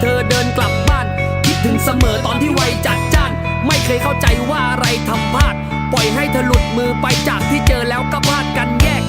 เธอเดินกลับบ้าน คิดถึงเสมอตอนที่วัยจัดจ้าน ไม่เคยเข้าใจว่าอะไรทำพลาด ปล่อยให้เธอหลุดมือไปจากที่เจอแล้วก็พลาดกันแยก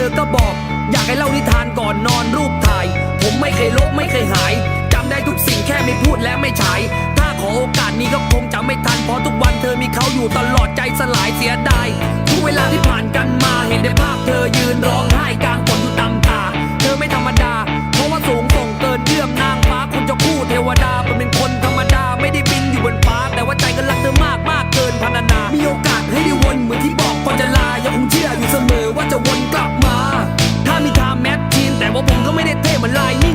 ธอก็บอก อยากให้เล่านิทานก่อนนอนรูปถ่าย ผมไม่เคยลบไม่เคยหายจำได้ทุกสิ่งแค่ไม่พูดและไม่ฉาย ถ้าขอโอกาสนี้ก็คงจะไม่ทันเพราะทุกวันเธอมีเขาอยู่ตลอดใจสลายเสียดายทุกเวลาที่ผ่านกัน ဖေးမလိုက်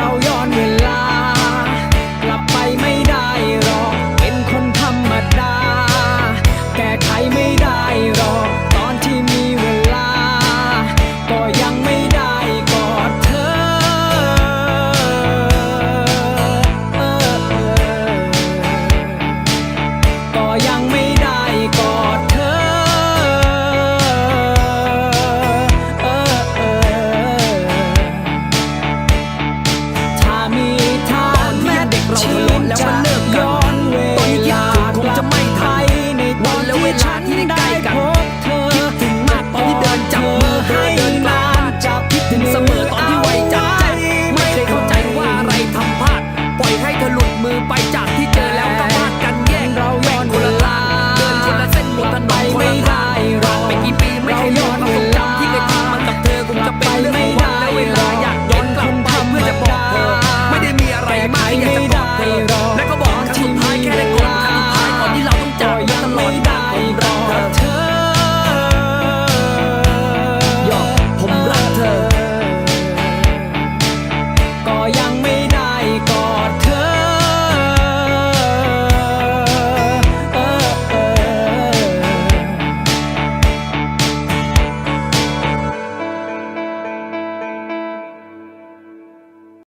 Oh, now you